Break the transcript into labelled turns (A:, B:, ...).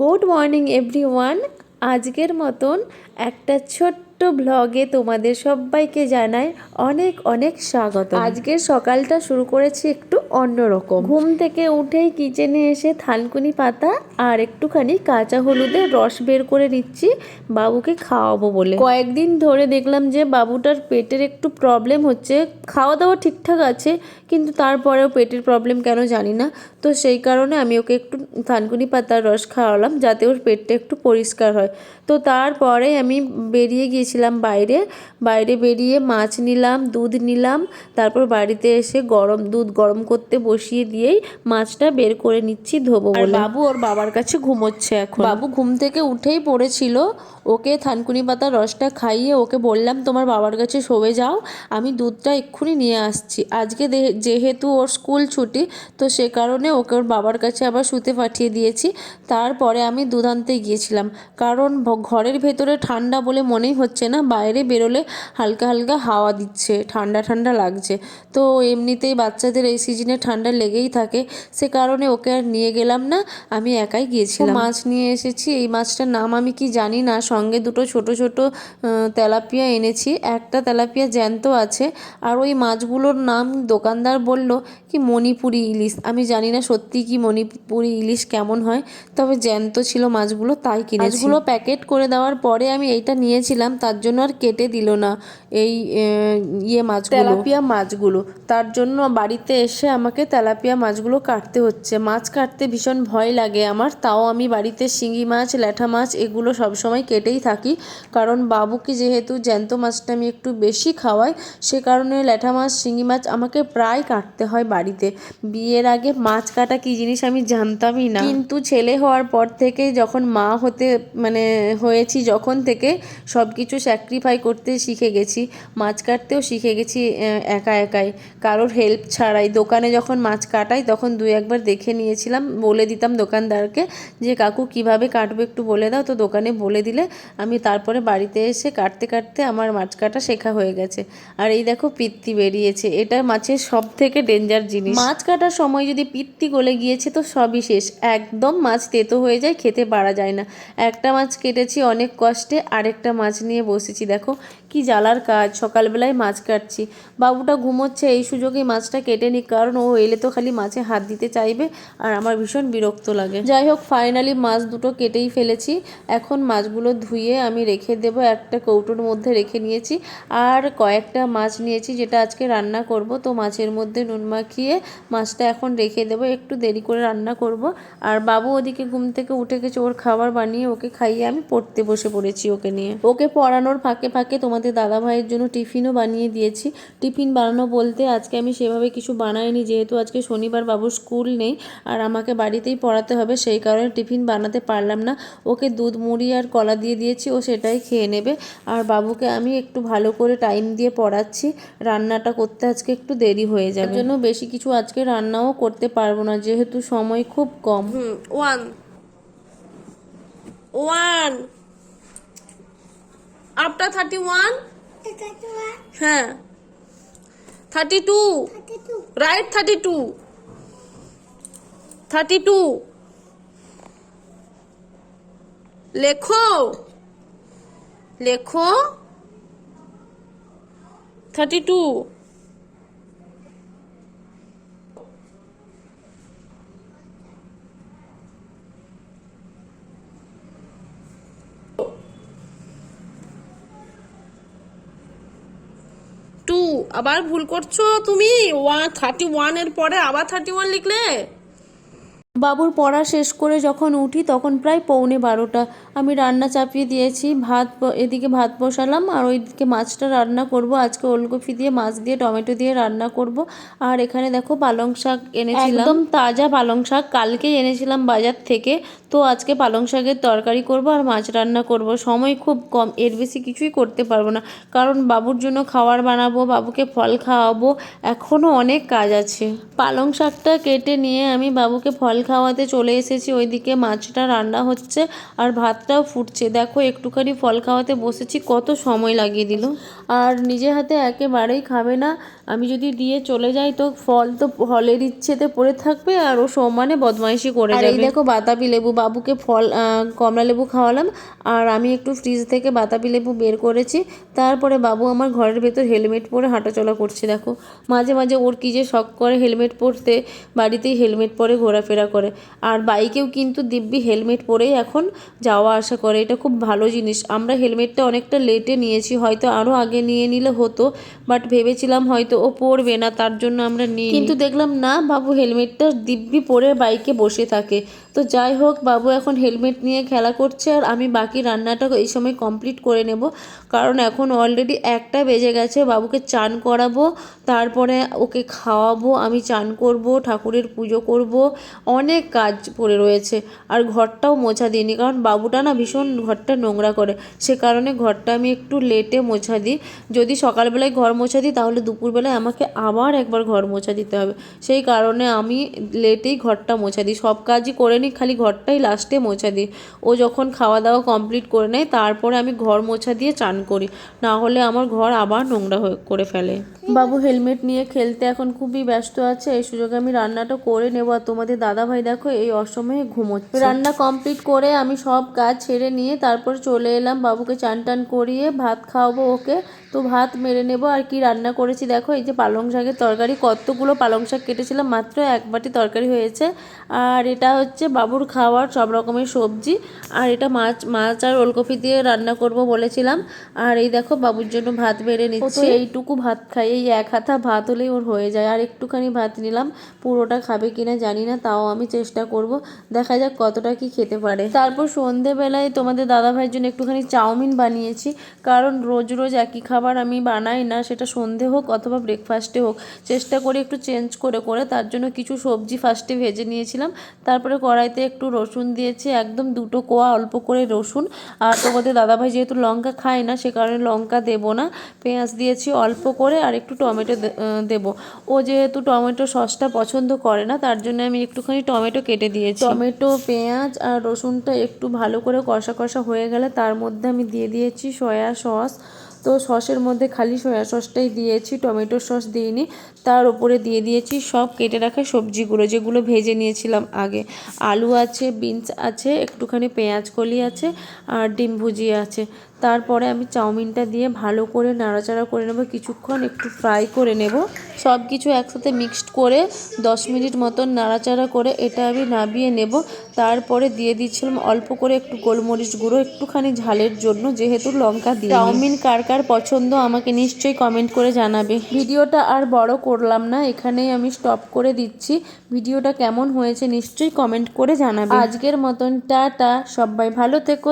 A: Good morning, everyone. আজকের মতন একটা ছোট্ট ব্লগে তোমাদের সবাইকে জানাই অনেক অনেক স্বাগত। আজকের সকালটা শুরু করেছি একটু অন্যরকম। ঘুম থেকে উঠেই কিচেনে এসে থানকুনি পাতা আর একটুখানি কাঁচা হলুদের রস বের করে নিচ্ছি, বাবুকে খাওয়াবো বলে। কয়েকদিন ধরে দেখলাম যে বাবুটার পেটের একটু প্রবলেম হচ্ছে, খাওয়া দাওয়া ঠিকঠাক আছে কিন্তু তারপরেও পেটের প্রবলেম কেন জানি না। তো সেই কারণে আমি ওকে একটু থানকুনি পাতার রস খাওয়ালাম যাতে ওর পেটটা একটু পরিষ্কার হয়। তো তারপরে আমি বেরিয়ে গিয়েছিলাম বাইরে। বাইরে বেরিয়ে মাছ নিলাম দুধ নিলাম তারপর বাড়িতে এসে গরম দুধ গরম করতে বসিয়ে দিয়েই মাছটা বের করে নিচ্ছি ধোবো বলে। বাবু ওর বাবার কাছে ঘুমোচ্ছে এখন। বাবু ঘুম থেকে উঠেই পড়েছিল। ওকে থানকুনি পাতার রসটা খাইয়ে ওকে বললাম তোমার বাবার কাছে শোবে যাও আমি দুধটা এক্ষুনি নিয়ে আসছি। আজকে যেহেতু ওর স্কুল ছুটি, তো সে কারণে ওকে ওর বাবার কাছে আবার শুতে পাঠিয়ে দিয়েছি। তারপরে আমি দুধ আনতে গিয়েছিলাম। কারণ ঘরের ভেতরে ঠান্ডা বলে মনেই হচ্ছে না, বাইরে বেরোলে হালকা হালকা হাওয়া দিচ্ছে, ঠান্ডা ঠান্ডা লাগছে। তো এমনিতেই বাচ্চাদের এই সিজনে ঠান্ডা লেগেই থাকে, সে কারণে ওকে আর নিয়ে গেলাম না, আমি একাই গিয়েছিলাম। মাছ নিয়ে এসেছি, এই মাছটার নাম আমি কি জানি না, সঙ্গে দুটো ছোট ছোট তেলাপিয়া এনেছি। একটা তেলাপিয়া জ্যান্ত আছে, আর ওই মাছগুলোর নাম দোকানদার বলল কি মণিপুরি ইলিশ? আমি জানি না সত্যি কি মণিপুরি ইলিশ কেমন হয় তবে জ্যান্ত ছিল মাছগুলো তাই কিনেছি। মাছগুলো প্যাকেট করে দেওয়ার পরে আমি এইটা নিয়েছিলাম তার জন্য আর কেটে দিল না এই ইয়ে মাছগুলো। তেলাপিয়া মাছগুলো। তার জন্য বাড়িতে এসে আমাকে তেলাপিয়া মাছগুলো কাটতে হচ্ছে। মাছ কাটতে ভীষণ ভয় লাগে আমার তাও আমি বাড়িতে শিঙি মাছ ল্যাঠা মাছ এগুলো সবসময় কেটেই থাকি। কারণ বাবুকে যেহেতু জ্যান্ত মাছটা আমি একটু বেশি খাওয়াই সে কারণে ল্যাঠা মাছ শিঙি মাছ আমাকে প্রায় কাটতে হয় বাড়িতে। বিয়ের আগে মাছ কাটা কি জিনিস আমি জানতামই না। কিন্তু ছেলে হওয়ার পর থেকে যখন মা হতে মানে হয়েছি যখন থেকে সব কিছু স্যাক্রিফাই করতে শিখে গেছি। মাছ কাটতেও শিখে গেছি একা একাই। কারোর হেল্প ছাড়াই। দোকানে যখন মাছ কাটাই তখন দুই একবার দেখে নিয়েছিলাম, বলে দিতাম দোকানদারকে যে, কাকু, কীভাবে কাটবে একটু বলে দাও। তো দোকানে বলে দিলে, আমি তারপরে বাড়িতে এসে কাটতে কাটতে আমার মাছ কাটা শেখা হয়ে গেছে। আর এই দেখো পিত্তি বেরিয়েছে। এটা মাছের সব থেকে ডেঞ্জার জিনিস। মাছ কাটার সময় যদি পিত্তি গলে গিয়েছে তো সবই শেষ। একদম মাছ তেতো হয়ে যায়, খেতে পারা যায় না। একটা মাছ কেটেছি অনেক কষ্টে, আরেকটা মাছ নিয়ে বসেছি। দেখো কি জ্বালার কাজ, সকালবেলায় মাছ কাটছি। বাবুটা ঘুমোচ্ছে, এই সুযোগেই মাছটা কেটে নিই কারণ ও এলে তো খালি মাছে হাত দিতে চাইবে আর আমার ভীষণ বিরক্ত লাগে। যাই হোক ফাইনালি মাছ দুটো কেটেই ফেলেছি। এখন মাছগুলো ধুয়ে আমি রেখে দেবো, একটা কৌটোর মধ্যে রেখে নিয়েছি। আর কয়েকটা মাছ নিয়েছি, যেটা আজকে রান্না করব। তো মাছের মধ্যে নুন মাখিয়ে মাছটা এখন রেখে দেবো। একটু দেরি করে রান্না করব। আর বাবু ওদিকে ঘুম থেকে উঠে গেছে, ওর খাবার বানিয়ে ওকে খাইয়ে আমি পড়তে বসে পড়েছি ওকে নিয়ে। ওকে পড়ানোর ফাঁকে ফাঁকে তোমাদের দাদা ভাইয়ের জন্য টিফিনও বানিয়ে দিয়েছি। টিফিন বানানো বলতে আজকে আমি সেভাবে কিছু বানাইনি, যেহেতু আজকে শনিবার বাবুর স্কুল নেই আর আমাকে বাড়িতেই পড়াতে হবে, সেই কারণে টিফিন বানাতে পারলাম না। ওকে দুধ, মুড়ি আর কলা দিয়ে দিয়েছি, ও সেটাই খেয়ে নেবে। আর বাবুকে আমি একটু ভালো করে টাইম দিয়ে পড়াচ্ছি। রান্নাটা করতে আজকে একটু দেরি হয়ে যাবে তার জন্য বেশি কিছু আজকে রান্নাও করতে পারব না যেহেতু সময় খুব কম।
B: হুম one one after thirty one হ্যাঁ। Thirty two right thirty two thirty two লেখো। লেখো। থার্টি টু টু আবার ভুল করছ তুমি? ওয়ান থার্টি ওয়ানের পরে আবার থার্টি ওয়ান লিখলে?
A: বাবুর পড়া শেষ করে যখন উঠি, তখন প্রায় পৌনে বারোটা। আমি রান্না চাপিয়ে দিয়েছি, ভাত এদিকে ভাত বসালাম, আর ওইদিকে মাছটা রান্না করব। আজকে ওলকপি দিয়ে, মাছ দিয়ে, টমেটো দিয়ে রান্না করব। আর এখানে দেখো পালং শাক এনেছিলাম। একদম তাজা পালং শাক। কালকেই এনেছিলাম বাজার থেকে। তো আজকে পালং শাকের তরকারি করব আর মাছ রান্না করব। সময় খুব কম, এর বেশি কিছুই করতে পারব না। কারণ বাবুর জন্য খাবার বানাবো, বাবুকে ফল খাওয়াবো এখনও অনেক কাজ আছে। পালং শাকটা কেটে নিয়ে আমি বাবুকে ফল খাওয়াতে চলে এসেছি। ওইদিকে মাছটা রান্না হচ্ছে আর ভাতটাও ফুটছে। দেখো একটুখানি ফল খাওয়াতে বসেছি। কত সময় লাগিয়ে দিল। আর নিজে হাতে একেবারেই খাবে না। আমি যদি দিয়ে চলে যাই তো ফল তো ফলের ইচ্ছেতে পড়ে থাকবে আর ও সমানে বদমাইশি করে যাবে এই দেখো বাতাবি লেবু বাবুকে ফল কমলা লেবু খাওয়ালাম। আর আমি একটু ফ্রিজ থেকে বাতাবি লেবু বের করেছি। তারপরে বাবু আমার ঘরের ভেতর হেলমেট পরে হাঁটাচলা করছে। দেখো মাঝে মাঝে ওর কি যে শখ করে হেলমেট পরতে। বাড়িতেই হেলমেট পরে ঘোরাফেরা করে। আর বাইকেও কিন্তু দিব্যি হেলমেট পরেই এখন যাওয়া আসা করে। এটা খুব ভালো জিনিস। আমরা হেলমেটটা অনেকটা লেটে নিয়েছি, হয়তো আরও আগে নিয়ে নিলে হতো, বাট ভেবেছিলাম হয়তো ও পরবে না, তার জন্য আমরা নিই কিন্তু দেখলাম না বাবু, হেলমেটটা দিব্যি পরে বাইকে বসে থাকে। তো যাই হোক, বাবু এখন হেলমেট নিয়ে খেলা করছে আর আমি বাকি রান্নাটা এই সময় কমপ্লিট করে নেব। কারণ এখন অলরেডি একটা বেজে গেছে, বাবুকে চান করাবো, তারপরে ওকে খাওয়াবো, আমি চান করব, ঠাকুরের পুজো করব, অনেক কাজ পড়ে রয়েছে। আর ঘরটাও মোছা দিইনি, কারণ বাবুটা না ভীষণ ঘরটা নোংরা করে। সে কারণে ঘরটা আমি একটু লেটে মোছা দিই। যদি সকালবেলায় ঘর মোছা দিই, তাহলে দুপুরবেলায় আমাকে আবার একবার ঘর মোছা দিতে হবে। সেই কারণে আমি লেটেই ঘরটা মোছা দিই। সব কাজই করে নিই খালি ঘরটাই লাস্টে মোছা দিই। ও যখন খাওয়া দাওয়া কমপ্লিট করে নেয়, তারপরে আমি ঘর মোছা দিয়ে চান করি। না হলে আমার ঘর আবার নোংরা হয়ে করে ফেলে। বাবু হেলমেট নিয়ে খেলতে এখন খুবই ব্যস্ত আছে, এই সুযোগে আমি রান্নাটা করে নেব। আর তোমাদের দাদা ভাই দেখো এই অসময়ে ঘুমোচ্ছে। রান্না কমপ্লিট করে আমি সব কাজ ছেড়ে নিয়ে তারপর চলে এলাম। বাবুকে চান টান করিয়ে ভাত খাওয়াবো ওকে। তো ভাত মেরে নেব আর কি রান্না করেছি দেখো? এই যে পালং শাকের তরকারি কতগুলো পালং শাক কেটেছিলাম মাত্র এক বাটি তরকারি হয়েছে। আর এটা হচ্ছে বাবুর খাওয়ার সব রকমের সবজি আর এটা মাছ মাছ আর ওলকপি দিয়ে রান্না করব বলেছিলাম। আর এই দেখো বাবুর জন্য ভাত বেড়ে নিচ্ছি। এইটুকু ভাত খাই এই এক হাতা ভাত হলেই ওর হয়ে যায়। আর একটুখানি ভাত নিলাম পুরোটা খাবে কিনা জানি না তাও আমি চেষ্টা করব। দেখা যাক কতটা কি খেতে পারে। তারপর সন্ধেবেলায় তোমাদের দাদা ভাইয়ের জন্য একটুখানি চাউমিন বানিয়েছি কারণ রোজ রোজ একই খাবার আমি বানাই না, সেটা সন্ধে হোক অথবা ব্রেকফাস্টে হোক, চেষ্টা করি একটু চেঞ্জ করে করে তার জন্য কিছু সবজি ফার্স্টে ভেজে নিয়েছিলাম। তারপরে কড়াইতে একটু রসুন দিয়েছি, একদম দুটো কোয়া অল্প করে রসুন। আর তোমাদের দাদাভাই যেহেতু লঙ্কা খায় না, সে কারণে লঙ্কা দেবো না। পেঁয়াজ দিয়েছি অল্প করে আর একটু টমেটো দেবো। ও যেহেতু টমেটো সসটা পছন্দ করে না, তার জন্য আমি একটুখানি টমেটো কেটে দিয়েছি। টমেটো, পেঁয়াজ আর রসুনটা একটু ভালো করে কষা কষা হয়ে গেলে তার মধ্যে আমি দিয়ে দিয়েছি সয়া সস। তো সসের মধ্যে খালি সয়া সসটাই দিয়েছি, টমেটো সস দিইনি, তার উপরে দিয়ে দিয়েছি সব কেটে রাখা সবজিগুলো, যেগুলো ভেজে নিয়েছিলাম আগে। আলু আছে, বিনস আছে, একটুখানি পেঁয়াজ কলি আছে, আর ডিম ভুজি আছে। তারপরে আমি চাউমিনটা দিয়ে ভালো করে নাড়াচাড়া করে নেব, কিছুক্ষণ একটু ফ্রাই করে নেব। সব কিছু একসাথে মিক্সড করে দশ মিনিট মতন নাড়াচাড়া করে এটা আমি নাবিয়ে নেব। তারপরে দিয়ে দিচ্ছিলাম অল্প করে একটু গোলমরিচ গুঁড়ো, একটুখানি ঝালের জন্য যেহেতু লঙ্কা দিয়ে চাউমিন কার কার পছন্দ আমাকে নিশ্চয়ই কমেন্ট করে জানাবে। ভিডিওটা আর বড় করলাম না, এখানেই আমি স্টপ করে দিচ্ছি। ভিডিওটা কেমন হয়েছে নিশ্চয়ই কমেন্ট করে জানাবে। আজকের মতন টাটা, সবাই ভালো থেকো।